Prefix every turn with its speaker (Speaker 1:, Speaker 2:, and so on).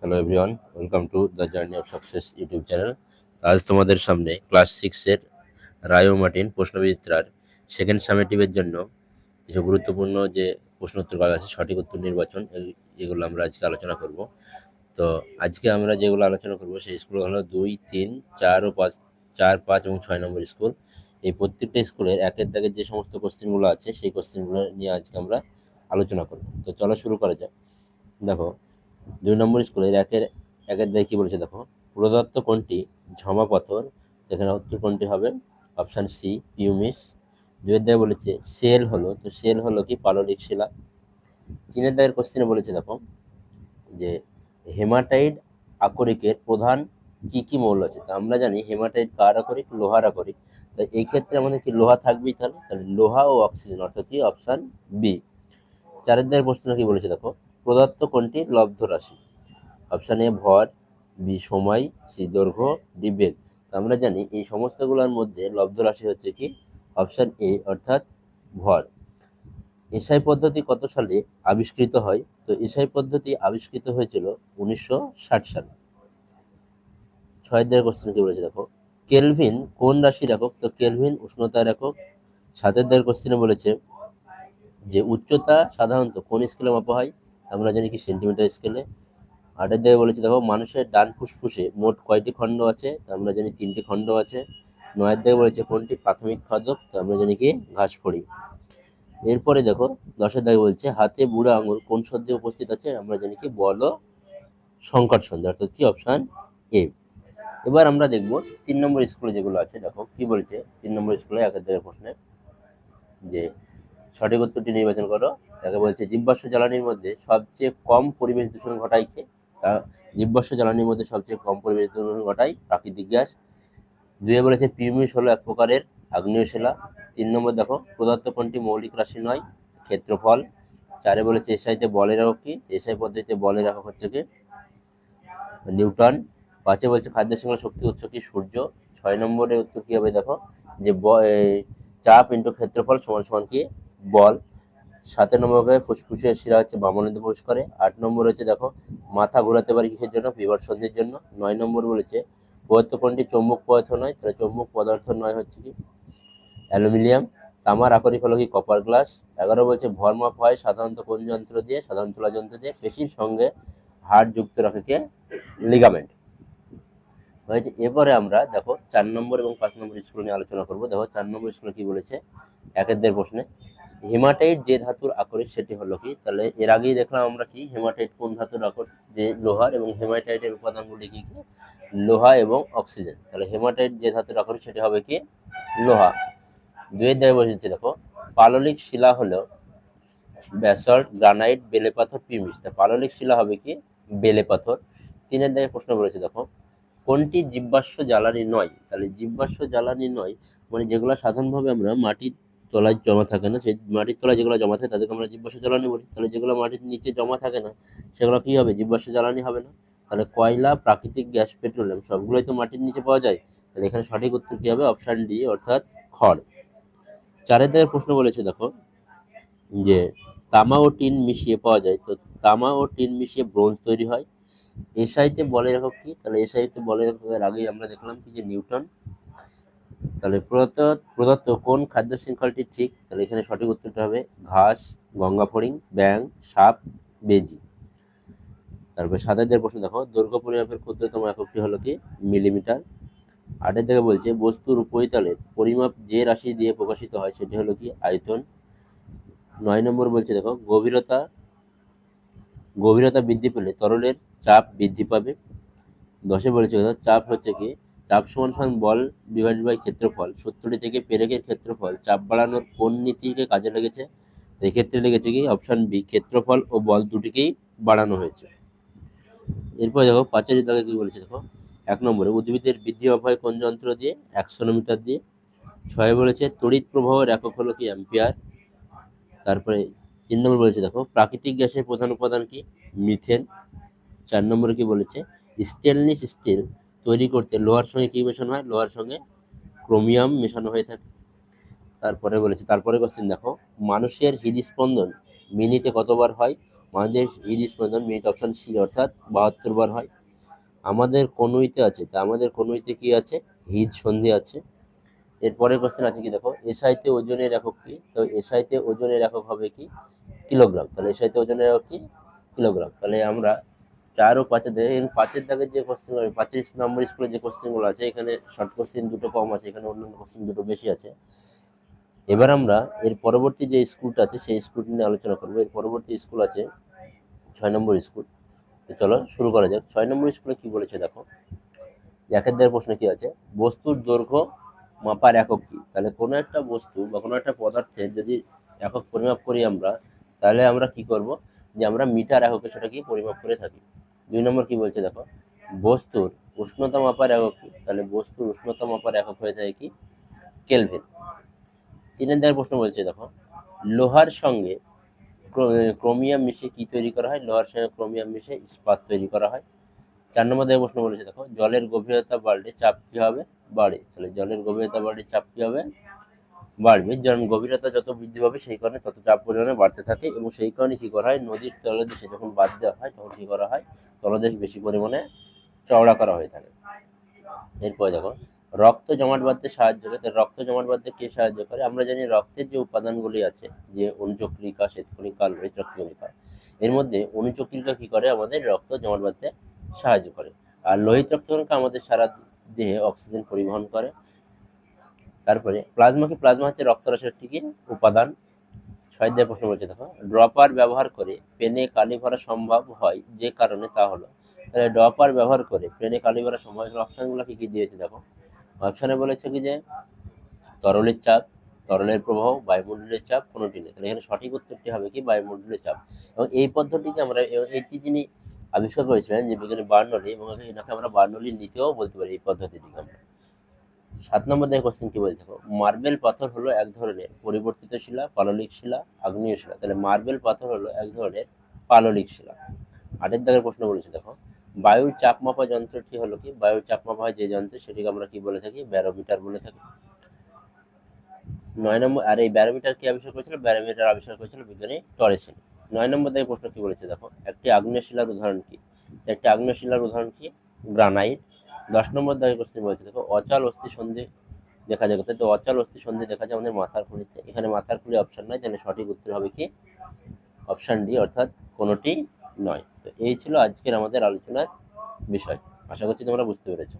Speaker 1: Hello everyone welcome to the journey of success YouTube channel আজ তোমাদের সামনে class সিক্সের রায়ো মার্টিন প্রশ্নবিচিত্রার সেকেন্ড সামেটিভের জন্য কিছু গুরুত্বপূর্ণ যে প্রশ্নোত্তর কাজ আছে, সঠিক উত্তর নির্বাচন এগুলো আমরা আজকে আলোচনা করব। তো আজকে আমরা যেগুলো আলোচনা করব, সেই স্কুল হলো দুই, তিন, চার ও পাঁচ, চার, পাঁচ এবং ছয় নম্বর স্কুল। এই প্রত্যেকটা স্কুলের একের দাগের যে সমস্ত কোশ্চেনগুলো আছে, সেই কোশ্চেনগুলো নিয়ে আজকে আমরা আলোচনা করব। তো চলো শুরু করা যাক। দেখো দুই নম্বর স্কুলের একের একের দায় কী বলেছে দেখো? প্রদত্ত কোনটি? ঝমা পাথর, যেখানে উত্তর কোনটি হবে? অপশান সি পিউমিস দুয়ের দায় বলেছে সেল হলো, তো সেল হলো কি? পাললিক শিলা। তিনের দায়ের কোশ্চেনে বলেছে দেখো যে হেমাটাইড আকরিকের প্রধান কি কি মৌল আছে? তো আমরা জানি হেমাটাইড কার আকরিক? লোহার আকরিক। তাই এই ক্ষেত্রে আমাদের কি লোহা থাকবেই তাহলে? তাহলে লোহা ও অক্সিজেন অর্থাৎ কি? অপশান বি চারের দায়ের প্রশ্ন কি বলেছে দেখো? প্রদত্ত কোনটি? লব্ধ রাশি। অপশান এ ভর, বি সময়, সি দৈর্ঘ্য, ডি বেগ। আমরা জানি এই সমস্তগুলোর মধ্যে লব্ধ রাশি হচ্ছে কি? অপশান এ অর্থাৎ ভর। এসআই পদ্ধতি কত সালে আবিষ্কৃত হয়? তো এসআই পদ্ধতি আবিষ্কৃত হয়েছিল উনিশশো ষাট সালে। ছয় দেড় কোশ্চেন কি বলেছে? দেখো, কেলভিন কোন রাশির একক? তো কেলভিন উষ্ণতার একক। সাতের দেড় কোশ্চেনে বলেছে যে উচ্চতা সাধারণত কোন স্কেলে মাপা হয়? আমরা জানি কি সেন্টিমিটার স্কেলে আটের দিকে বলেছে, দেখো, মানুষের ডান ফুসফুসে মোট কয়টি খণ্ড আছে? তা আমরা জানি তিনটি খণ্ড আছে। নয়ের দিকে বলেছে, কোনটি প্রাথমিক খাদক তা আমরা জানি কি ঘাস ফড়ি এরপরে দেখো দশের দাগে বলছে, হাতে বুড়ো আঙুল কোন সন্ধ্যে উপস্থিত আছে? আমরা জানি কি, বল সংকট সন্ধ্যা, অর্থাৎ কি, অপশান এ। এবার আমরা দেখব, তিন নম্বর স্কুলে যেগুলো আছে, দেখো, কি বলছে? তিন নম্বর স্কুলে একের দিকে প্রশ্নে যে সঠিক উত্তরটি নির্বাচন করো। তাকে বলছে জীবাশ্ম জ্বালানির মধ্যে সবচেয়ে কম পরিবেশ দূষণ ঘটায় কে? তা জীবাশ্ম জ্বালানির মধ্যে সবচেয়ে কম পরিবেশ দূষণ ঘটায় প্রাকৃতিক গ্যাস। দুয়ে বলেছে পিউমিস হলো এক প্রকারের আগ্নেয় শিলা তিন নম্বর দেখো, প্রদত্ত কোনটি মৌলিক রাশি নয়? ক্ষেত্রফল। চারে বলেছে, এসআইতে বলের একক কি? এসআই পদ্ধতিতে বলের একক হচ্ছে কি? নিউটন। পাঁচে বলছে, খাদ্য শৃঙ্খলা শক্তি উৎস কি? সূর্য। ছয় নম্বরে উত্তর কি হবে দেখো? যে চাপ ইন্টু ক্ষেত্রফল সমান সমান কি? বল। সাত নম্বরে ফুসফুসের শিরা হচ্ছে বামনদে প্রবেশ করে। আট নম্বর হচ্ছে দেখো, মাথা ঘোরাতে পারে কিসের জন্য? বিভার সন্ধির জন্য। নয় নম্বর বলেছে পদার্থ কোনটি চৌম্বক পদার্থ নয়। তাহলে চৌম্বক পদার্থ নয় হচ্ছে কি? অ্যালুমিনিয়াম। তামার আকরিক হলো কি কপার গ্লাস এগারো বলছে, ভর মাপ হয় সাধারণত কোন যন্ত্র দিয়ে? সাধারণ তোলা যন্ত্র দিয়ে। পেশির সঙ্গে হাড় যুক্ত রাখে কে? লিগামেন্ট হয়েছে, এরপরে আমরা দেখো, চার নম্বর এবং পাঁচ নম্বর স্কুল নিয়ে আলোচনা করব। দেখো, চার নম্বর স্কুলে কি বলেছে? একের দের প্রশ্নে। হেমাটাইট যে ধাতুর আকরিক সেটি হলো কি? তাহলে এর আগেই দেখলাম আমরা কি? হেমাটাইট কোন ধাতুর আকর যে লোহার এবং হেমাটাইটের উপাদানগুলি কি কি? লোহা এবং অক্সিজেন তাহলে হেমাটাইট যে ধাতুর আকরিক সেটি হবে কি? লোহা। দুয়ের দায় বসেছে দেখো। পাললিক শিলা হলো ব্যাসল্ট গ্রানাইট বেলে পাথর পিউমিস তা পাললিক শিলা হবে কি? বেলে পাথর। তিনের দায়ে প্রশ্ন বলেছে দেখো। কোনটি জীবাশ্ম জ্বালানি নয়? তাহলে জীবাশ্ম জ্বালানি নয় মানে যেগুলো সাধারণভাবে আমরা মাটির তলায় জমা থাকে না, সেই মাটির তলায় যেগুলো জমা থাকে তাদেরকে আমরা জীবাশ্ম জ্বালানি বলি। তাহলে যেগুলো মাটির নিচে জমা থাকে না, সেগুলো কী হবে? জীবাশ্ম জ্বালানি হবে না। তাহলে কয়লা, প্রাকৃতিক গ্যাস, পেট্রোলিয়াম, সবগুলোই তো মাটির নিচে পাওয়া যায়। তাহলে এখানে সঠিক উত্তর কী হবে? অপশান ডি অর্থাৎ খড়। চারের দাগের প্রশ্ন বলেছে, দেখো, যে তামা ও টিন মিশিয়ে পাওয়া যায়। তো তামা ও টিন মিশিয়ে ব্রোঞ্জ তৈরি হয়। এসআইতে বলে একক কি? তাহলে এসআইতে বলের এককের আগেই আমরা দেখলাম কি? যে নিউটন তাহলে প্রদত্ত প্রদত্ত কোন খাদ্য শৃঙ্খলটি ঠিক? তাহলে এখানে সঠিক উত্তরটা হবে ঘাস গঙ্গা ফড়িং ব্যাং সাপ, বেজি। তারপরে সাতাইদের প্রশ্ন দেখো, দৈর্ঘ্য পরিমাপের ক্ষুদ্রতম এককটি হলো কি? মিলিমিটার। আটের থেকে বলছে, বস্তুর উপরিতলের পরিমাপ যে রাশি দিয়ে প্রকাশিত হয় সেটি হলো কি? আয়তন। নয় নম্বর বলছে দেখো, গভীরতা গভীরতা বৃদ্ধি পেলে তরলের চাপ বৃদ্ধি পাবে। দশে বলেছে চাপ হচ্ছে কি? চাপ সমান সমান বল ডিভাইড বাই ক্ষেত্রফল। সত্তরটি থেকে পেরেকের ক্ষেত্রফল, চাপ বাড়ানোর কোন নীতিকে কাজে লেগেছে? এক্ষেত্রে লেগেছে কি? অপশন বি ক্ষেত্রফল ও বল দুটিকেই বাড়ানো হয়েছে। এরপর দেখো পাঁচের দাগে কি বলেছে দেখো? এক নম্বরে, উদ্ভিদের বৃদ্ধি অভয় কোন যন্ত্র দিয়ে? অ্যাক্সোনোমিটার দিয়ে। ছয় বলেছে, তড়িৎ প্রবাহের একক হলো কি? অ্যাম্পিয়ার তারপরে তিন নম্বর বলেছে দেখো, প্রাকৃতিক গ্যাসের প্রধান উপাদান কি? মিথেন চার নম্বরে কি বলেছে? স্টেনলেস স্টিল তৈরি করতে, লোহার সঙ্গে কি মেশানো হয়? লোহার সঙ্গে ক্রোমিয়াম মেশানো হয়ে থাকে। তারপরে বলেছে, তারপরে কোশ্চেন দেখো, মানুষের হৃদস্পন্দন মিনিটে কতবার হয়? আমাদের হৃদস্পন্দন মিনিট অপশন সি অর্থাৎ বাহাত্তর বার হয়। আমাদের কনুইতে আছে? তা আমাদের কনুইতে কি আছে? হৃদ সন্ধি আছে। এরপরে কোশ্চেন আছে কি দেখো এসআইতে ওজনের একক কি? তো এসআইতে ওজনের একক হবে কি? কিলোগ্রাম। তাহলে এসআইতে ওজনের একক কি? কিলোগ্রাম। তাহলে আমরা চার ও পাঁচের দাগে পাঁচের দাগের যে কোশ্চেন পাঁচের নম্বর স্কুলের যে কোশ্চেনগুলো আছে, এখানে শর্ট কোশ্চেন দুটো কম আছে, এখানে অন্যান্য কোশ্চেন দুটো বেশি আছে। এবার আমরা এর পরবর্তী যে স্কুলটা আছে, সেই স্কুলটি নিয়ে আলোচনা করব। এর পরবর্তী স্কুল আছে ছয় নম্বর স্কুল চলো শুরু করা যাক। ছয় নম্বর স্কুলে কি বলেছে দেখো? একের দেওয়ার প্রশ্ন কি আছে? বস্তুর দৈর্ঘ্য মাপার একক কি? তাহলে কোনো একটা বস্তু বা কোনো একটা পদার্থের যদি একক পরিমাপ করি আমরা, তাহলে আমরা কি করব? যে আমরা মিটার এককে সেটাকে পরিমাপ করে থাকি। দুই নম্বর কি বলছে দেখো? বস্তুর উষ্ণতা মাপার একক তাহলে বস্তুর উষ্ণতা মাপার একক হয়ে থাকে কি? কেলভিন। তিনের দেওয়ার প্রশ্ন বলছে দেখো, লোহার সঙ্গে ক্রো- ক্রোমিয়াম মিশে কি তৈরি করা হয়? লোহার সঙ্গে ক্রোমিয়াম মিশে ইস্পাত তৈরি করা হয়। চার নম্বর দেওয়ার প্রশ্ন বলেছে দেখো, জলের গভীরতা বাড়লে চাপ কি হবে? বাড়ে। তাহলে জলের গভীরতা বাড়লে চাপ কি হবে? বাড়বে। যেমন গভীরতা যত বৃদ্ধি পাবে, সেই কারণে তত চাপ পরিমাণে বাড়তে থাকে এবং সেই কারণে কী করা হয়, নদীর তলদেশে যখন বাদ দেওয়া হয়, তখন কী করা হয়, তলদেশ বেশি পরিমাণে চওড়া করা হয়ে থাকে। এরপরে দেখো, রক্ত জমাট বাঁধতে সাহায্য করে। তো রক্ত জমাট বাঁধতে কে সাহায্য করে? আমরা জানি রক্তের যে উপাদানগুলি আছে, যে অনুচক্রিকা, শ্বেতকণিকা লোহিত রক্তকণিকা, এর মধ্যে অনুচক্রিকা কী করে? আমাদের রক্ত জমাট বাঁধতে সাহায্য করে। আর লোহিত রক্তকণিকা আমাদের সারা দেহে অক্সিজেন পরিবহন করে। তারপরে প্লাজমা কি প্লাজমা হচ্ছে রক্তরসের একটি উপাদান? ছয় দিয়ে প্রশ্ন বলছে, দেখো, ড্রপার ব্যবহার করে পেনে কালি ভরা সম্ভব হয় যে কারণে তা হলো। তাহলে ড্রপার ব্যবহার করে পেনে কালি ভরা সম্ভব অপশনগুলো কি কি দিয়েছে, দেখো। অপশনে বলেছে কি যে, তরলের চাপ, তরলের প্রবাহ, বায়ুমণ্ডলের চাপ, কোনোটি নেই। তাহলে এখানে সঠিক উত্তরটি হবে কি? বায়ুমণ্ডলের চাপ। এবং এই পদ্ধতিকে আমরা এটি যিনি আবিষ্কার করেছিলেন যে বিজ্ঞানী বার্নলি, এবং এনাকে আমরা বার্নলি নীতিও বলতে পারি এই পদ্ধতিটিকে আমরা। সাত নম্বর দেখে কোশ্চেন কি বলছে? মার্বেল পাথর হলো এক ধরনের পরিবর্তিত শিলা, পাললিক শিলা, আগ্নেয় শিলা। তাহলে মার্বেল পাথর হলো এক ধরনের পাললিক শিলা। আটের দাগের প্রশ্ন বলেছে, দেখো। বায়ুর চাপ মাপা যন্ত্রটি হলো কি? বায়ুর চাপ মাপা হয় যে যন্ত্র, সেটিকে আমরা কি বলে থাকি? ব্যারোমিটার বলে থাকি। নয় নম্বর, আর এই ব্যারোমিটার কি আবিষ্কার করেছিল? ব্যারোমিটার আবিষ্কার করেছিল বিজ্ঞানী টরেসেন। নয় নম্বর দাগে প্রশ্ন কি বলেছে, দেখো? একটি আগ্নেয় শিলার উদাহরণ কি? একটি আগ্নেয় শিলার উদাহরণ কি? গ্রানাইট। দশ নম্বর দাগে প্রশ্নে বলেছে, দেখো, অচল অস্থি সন্ধি দেখা যায় কোথায় তো অচল অস্থি সন্ধি দেখা যায় আমাদের মাথার খুঁড়িতে। এখানে মাথার খুঁড়ি অপশন নয় তাহলে সঠিক উত্তর হবে কি? অপশন ডি অর্থাৎ কোনোটি নয়। তো এই ছিল আজকের আমাদের আলোচনার বিষয়। আশা করছি তোমরা বুঝতে পেরেছ।